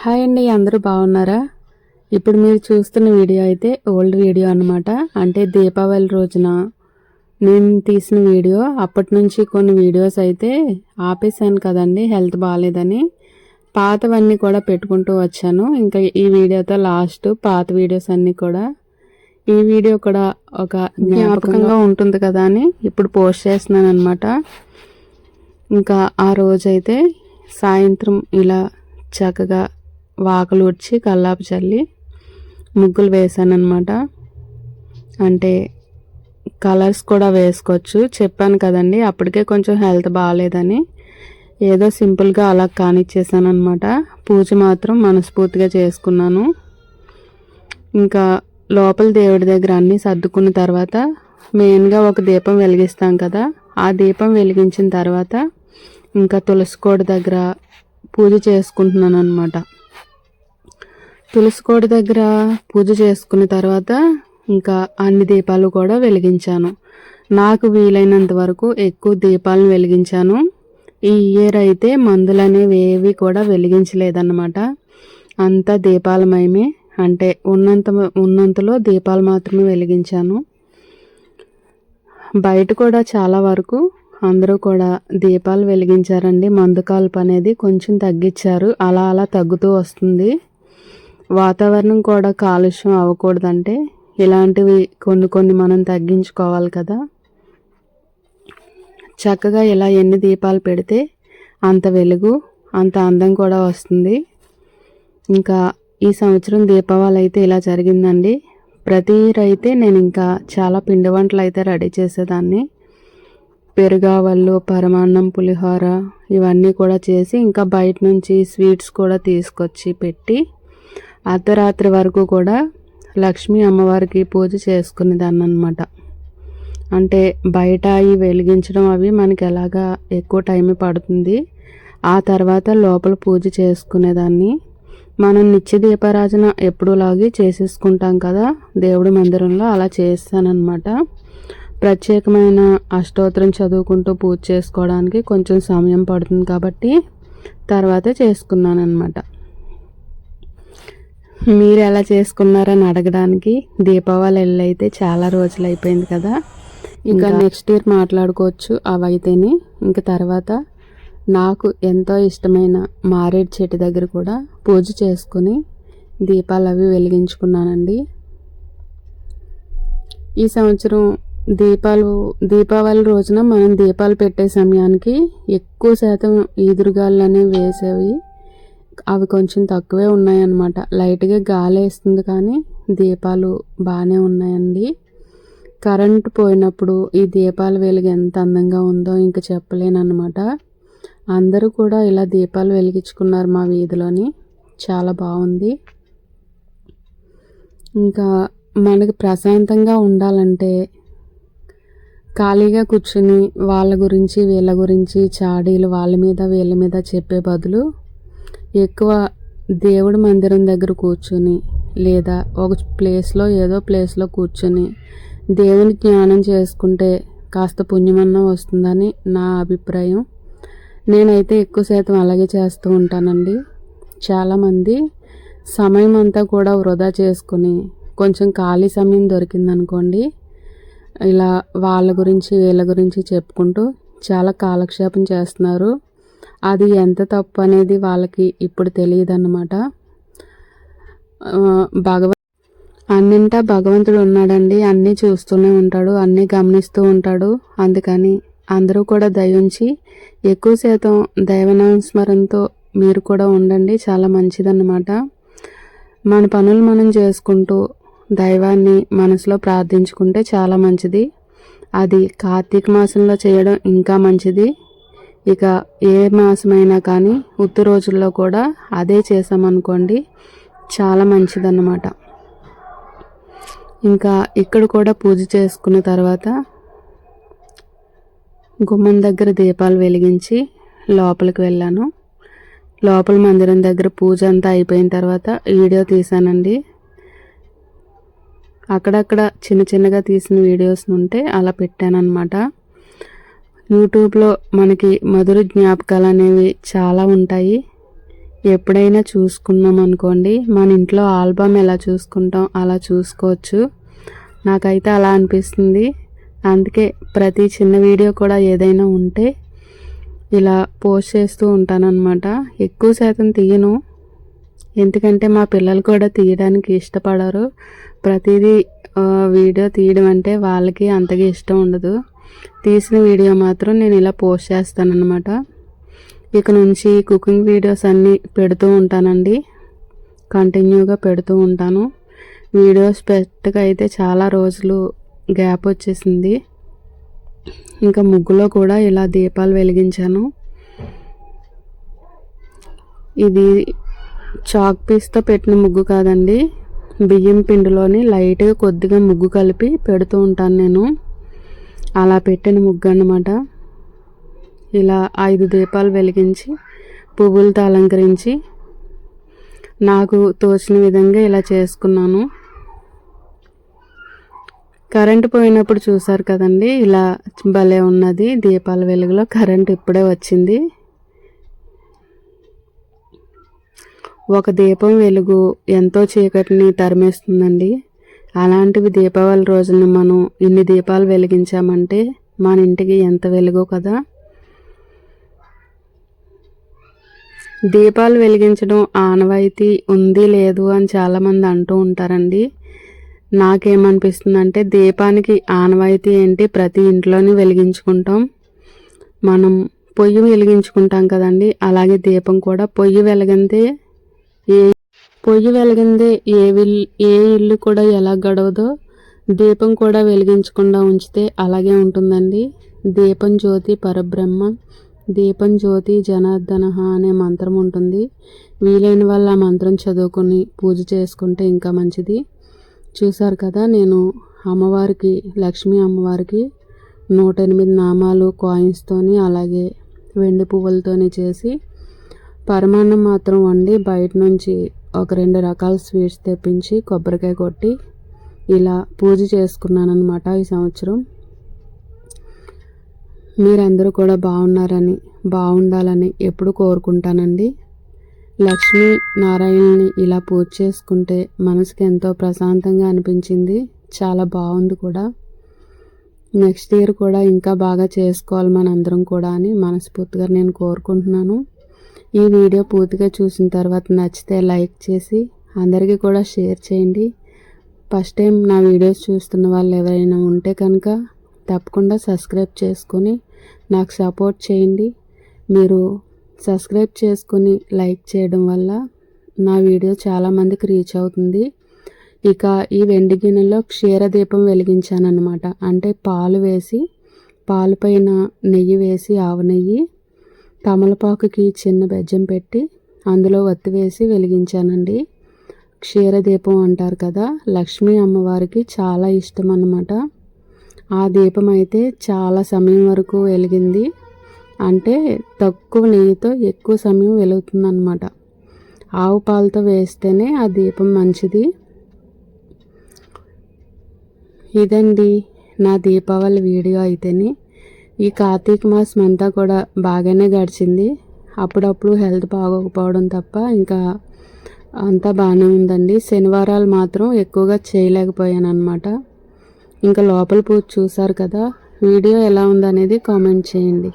Hi అండి అందరూ బాగున్నారా? ఇప్పుడు మీరు చూస్తున్న వీడియో అయితే ఓల్డ్ వీడియో అన్నమాట. అంటే దీపావళి రోజున నేను తీసిన వీడియో. అప్పటి నుంచి కొన్ని వీడియోస్ అయితే ఆపేసాను కదండి హెల్త్ బాగాలేదని పాతవన్నీ కూడా పెట్టుకుంటూ వచ్చాను. ఇంకా ఈ వీడియోతో లాస్ట్ పాత వీడియోస్ అన్నీ కూడా. ఈ వీడియో కూడా ఒక జ్ఞాపకంగా ఉంటుంది కదా అని ఇప్పుడు పోస్ట్ చేస్తున్నాను అనమాట ఇంకా ఆ రోజైతే సాయంత్రం ఇలా చక్కగా వాకలు ఉడ్చి కల్లాపు చల్లి ముగ్గులు వేసానమాట అంటే కలర్స్ కూడా వేసుకోవచ్చు. చెప్పాను కదండి అప్పటికే కొంచెం హెల్త్ బాగాలేదని ఏదో సింపుల్గా అలా కానిచ్చేసాను అనమాట పూజ మాత్రం మనస్ఫూర్తిగా చేసుకున్నాను. ఇంకా లోపల దేవుడి దగ్గర అన్నీ సర్దుకున్న తర్వాత మెయిన్గా ఒక దీపం వెలిగిస్తాం కదా ఆ దీపం వెలిగించిన తర్వాత ఇంకా తులసి కోట దగ్గర పూజ చేసుకుంటున్నాను అనమాట తులసికోట దగ్గర పూజ చేసుకున్న తర్వాత ఇంకా అన్ని దీపాలు కూడా వెలిగించాను. నాకు వీలైనంత వరకు ఎక్కువ దీపాలను వెలిగించాను. ఈ ఇయర్ అయితే మందులు అనేవి ఏవి కూడా వెలిగించలేదన్నమాట. అంతా దీపాలమయమే అంటే ఉన్నంత ఉన్నంతలో దీపాలు మాత్రమే వెలిగించాను. బయట కూడా చాలా వరకు అందరూ కూడా దీపాలు వెలిగించారండి. మందు కాల్పు అనేది కొంచెం తగ్గించారు. అలా అలా తగ్గుతూ వస్తుంది. వాతావరణం కూడా కాలుష్యం అవ్వకూడదంటే ఇలాంటివి కొన్ని కొన్ని మనం తగ్గించుకోవాలి కదా. చక్కగా ఇలా ఎన్ని దీపాలు పెడితే అంత వెలుగు అంత అందం కూడా వస్తుంది. ఇంకా ఈ సంవత్సరం దీపావళి అయితే ఇలా జరిగిందండి. ప్రతి ఇయర్ అయితే నేను ఇంకా చాలా పిండి వంటలు అయితే రెడీ చేసేదాన్ని. పెరుగావళ్ళు పరమాన్నం పులిహోర ఇవన్నీ కూడా చేసి ఇంకా బయట నుంచి స్వీట్స్ కూడా తీసుకొచ్చి పెట్టి అర్ధరాత్రి వరకు కూడా లక్ష్మీ అమ్మవారికి పూజ చేసుకునేదాన్ని అనమాట అంటే బయట అవి వెలిగించడం అవి మనకి ఎలాగా ఎక్కువ టైం పడుతుంది. ఆ తర్వాత లోపల పూజ చేసుకునేదాన్ని. మనం నిత్య దీపారాజన ఎప్పుడులాగే చేసేసుకుంటాం కదా దేవుడి మందిరంలో అలా చేస్తానన్నమాట ప్రత్యేకమైన అష్టోత్తరం చదువుకుంటూ పూజ చేసుకోవడానికి కొంచెం సమయం పడుతుంది కాబట్టి తర్వాత చేసుకున్నాను అనమాట మీరు ఎలా చేసుకున్నారని అడగడానికి దీపావళి వెళ్ళైతే చాలా రోజులు అయిపోయింది కదా. ఇంకా నెక్స్ట్ ఇయర్ మాట్లాడుకోవచ్చు అవైతేనే ఇంకా తర్వాత నాకు ఎంతో ఇష్టమైన మారేడు చెట్టు దగ్గర కూడా పూజ చేసుకుని దీపాలు అవి వెలిగించుకున్నానండి. ఈ సంవత్సరం దీపాలు దీపావళి రోజున మనం దీపాలు పెట్టే సమయానికి ఎక్కువ శాతం ఈదురుగాలు అనేవి వేసేవి అవి కొంచెం తక్కువే ఉన్నాయన్నమాట. లైట్గా గాలి వేస్తుంది కానీ దీపాలు బాగానే ఉన్నాయండి. కరెంటు పోయినప్పుడు ఈ దీపాల వెలుగు ఎంత అందంగా ఉందో ఇంకా చెప్పలేనమాట అందరూ కూడా ఇలా దీపాలు వెలిగించుకున్నారు మా వీధిలోని. చాలా బాగుంది. ఇంకా మనకి ప్రశాంతంగా ఉండాలంటే ఖాళీగా కూర్చుని వాళ్ళ గురించి వీళ్ళ గురించి చాడీలు వాళ్ళ మీద వీళ్ళ మీద చెప్పే బదులు ఎక్కువ దేవుడి మందిరం దగ్గర కూర్చుని లేదా ఒక ప్లేస్లో ఏదో ప్లేస్లో కూర్చుని దేవుని జ్ఞానం చేసుకుంటే కాస్త పుణ్యమన్నా వస్తుందని నా అభిప్రాయం. నేనైతే ఎక్కువ శాతం అలాగే చేస్తూ ఉంటానండి. చాలామంది సమయం అంతా కూడా వృధా చేసుకుని కొంచెం ఖాళీ సమయం దొరికిందనుకోండి ఇలా వాళ్ళ గురించి వీళ్ళ గురించి చెప్పుకుంటూ చాలా కాలక్షేపం చేస్తున్నారు. అది ఎంత తప్పు అనేది వాళ్ళకి ఇప్పుడు తెలియదు అన్నమాట భగవ అన్నింటా భగవంతుడు ఉన్నాడండి. అన్నీ చూస్తూనే ఉంటాడు. అన్నీ గమనిస్తూ ఉంటాడు. అందుకని అందరూ కూడా దయించి ఎక్కువ శాతం దైవనామస్మరణతో మీరు కూడా ఉండండి. చాలా మంచిదన్నమాట. మన పనులు మనం చేసుకుంటూ దైవాన్ని మనసులో ప్రార్థించుకుంటే చాలా మంచిది. అది కార్తీక మాసంలో చేయడం ఇంకా మంచిది. ఇక ఏ మాసమైనా కానీ ఉత్తు రోజుల్లో కూడా అదే చేసామనుకోండి చాలా మంచిదన్నమాట. ఇంకా ఇక్కడ కూడా పూజ చేసుకున్న తర్వాత గుమ్మం దగ్గర దీపాలు వెలిగించి లోపలికి వెళ్ళాను. లోపల మందిరం దగ్గర పూజ అంతా అయిపోయిన తర్వాత వీడియో తీశానండి. అక్కడక్కడ చిన్న చిన్నగా తీసిన వీడియోస్ ఉంటే అలా పెట్టానన్నమాట. యూట్యూబ్లో మనకి మధుర జ్ఞాపకాలు అనేవి చాలా ఉంటాయి. ఎప్పుడైనా చూసుకున్నాం అనుకోండి మన ఇంట్లో ఆల్బమ్ ఎలా చూసుకుంటాం అలా చూసుకోవచ్చు. నాకైతే అలా అనిపిస్తుంది. అందుకే ప్రతి చిన్న వీడియో కూడా ఏదైనా ఉంటే ఇలా పోస్ట్ చేస్తూ ఉంటానన్నమాట. ఎక్కువ శాతం తీయను. ఎందుకంటే మా పిల్లలు కూడా తీయడానికి ఇష్టపడరు. ప్రతిదీ వీడియో తీయడం అంటే వాళ్ళకి అంతగా ఇష్టం ఉండదు. తీసిన వీడియో మాత్రం నేను ఇలా పోస్ట్ చేస్తానన్నమాట. ఇక నుంచి కుకింగ్ వీడియోస్ అన్నీ పెడుతూ ఉంటానండి. కంటిన్యూగా పెడుతూ ఉంటాను. వీడియోస్ పెట్టక అయితే చాలా రోజులు గ్యాప్ వచ్చేసింది. ఇంకా ముగ్గులో కూడా ఇలా దీపాలు వెలిగించాను. ఇది చాక్ పీస్తో పెట్టిన ముగ్గు కాదండి. బియ్యం పిండిలోని లైట్గా కొద్దిగా ముగ్గు కలిపి పెడుతూ ఉంటాను నేను. అలా పెట్టిన ముగ్గు అన్నమాట ఇలా ఐదు దీపాలు వెలిగించి పువ్వులతో అలంకరించి నాకు తోచిన విధంగా ఇలా చేసుకున్నాను. కరెంట్ పోయినప్పుడు చూసారు కదండి ఇలా భలే ఉన్నది దీపాల వెలుగులో. కరెంట్ ఇప్పుడే వచ్చింది. ఒక దీపం వెలుగు ఎంతో చీకటిని తరిమేస్తుందండి. అలాంటివి దీపావళి రోజున మనం ఇన్ని దీపాలు వెలిగించామంటే మన ఇంటికి ఎంత వెలుగో కదా? దీపాలు వెలిగించడం ఆనవాయితీ ఉంది లేదు అని చాలామంది అంటూ ఉంటారండి. నాకేమనిపిస్తుందంటే దీపానికి ఆనవాయితీ ఏంటి? ప్రతి ఇంట్లోనే వెలిగించుకుంటాం. మనం పొయ్యి వెలిగించుకుంటాం కదండి. అలాగే దీపం కూడా పొయ్యి వెలిగితే ఏ పొయ్యి వెలిగిందే ఏ విల్ ఏ ఇల్లు కూడా ఎలా గడవదో దీపం కూడా వెలిగించకుండా ఉంచితే అలాగే ఉంటుందండి. దీపం జ్యోతి పరబ్రహ్మ దీపం జ్యోతి జనార్దన అనే మంత్రం ఉంటుంది. వీలైన వాళ్ళు ఆ మంత్రం చదువుకొని పూజ చేసుకుంటే ఇంకా మంచిది. చూసారు కదా నేను అమ్మవారికి లక్ష్మీ అమ్మవారికి నూట ఎనిమిది నామాలు కాయిన్స్తోని అలాగే వెండి పువ్వులతోని చేసి పరమాన్నం మాత్రం వండి బయట నుంచి ఒక రెండు రకాల స్వీట్స్ తెప్పించి కొబ్బరికాయ కొట్టి ఇలా పూజ చేసుకున్నాను అనమాట ఈ సంవత్సరం. మీరందరూ కూడా బాగున్నారని బాగుండాలని ఎప్పుడు కోరుకుంటానండి. లక్ష్మీ నారాయణని ఇలా పూజ చేసుకుంటే మనసుకి ఎంతో ప్రశాంతంగా అనిపించింది. చాలా బాగుంది కూడా. నెక్స్ట్ ఇయర్ కూడా ఇంకా బాగా చేసుకోవాలి మనందరం కూడా అని మనస్ఫూర్తిగా నేను కోరుకుంటున్నాను. ఈ వీడియో పూర్తిగా చూసిన తర్వాత నచ్చితే లైక్ చేసి అందరికీ కూడా షేర్ చేయండి. ఫస్ట్ టైం నా వీడియోస్ చూస్తున్న వాళ్ళు ఎవరైనా ఉంటే కనుక తప్పకుండా సబ్స్క్రైబ్ చేసుకొని నాకు సపోర్ట్ చేయండి. మీరు సబ్స్క్రైబ్ చేసుకొని లైక్ చేయడం వల్ల నా వీడియో చాలామందికి రీచ్ అవుతుంది. ఇక ఈ వెండి గిన్నెలో క్షీరదీపం వెలిగించానమాట అంటే పాలు వేసి పాలు పైన నెయ్యి వేసి ఆవు నెయ్యి తమలపాకుకి చిన్న బెజ్జం పెట్టి అందులో వత్తి వేసి వెలిగించానండి. క్షీరదీపం అంటారు కదా లక్ష్మీ అమ్మవారికి చాలా ఇష్టం అన్నమాట ఆ దీపం అయితే చాలా సమయం వరకు వెలిగింది. అంటే తక్కువ నెయ్యితో ఎక్కువ సమయం వెలుగుతుందన్నమాట. ఆవు పాలతో వేస్తేనే ఆ దీపం మంచిది. ఇదండి నా దీపావళి వీడియో అయితేనే. ఈ కార్తీక మాసం అంతా కూడా బాగానే గడిచింది. అప్పుడప్పుడు హెల్త్ బాగోకపోవడం తప్ప ఇంకా అంతా బాగానే ఉందండి. శనివారాలు మాత్రం ఎక్కువగా చేయలేకపోయాను అనమాట ఇంకా లోపల పూజ చూసారు కదా. వీడియో ఎలా ఉందనేది కామెంట్ చేయండి.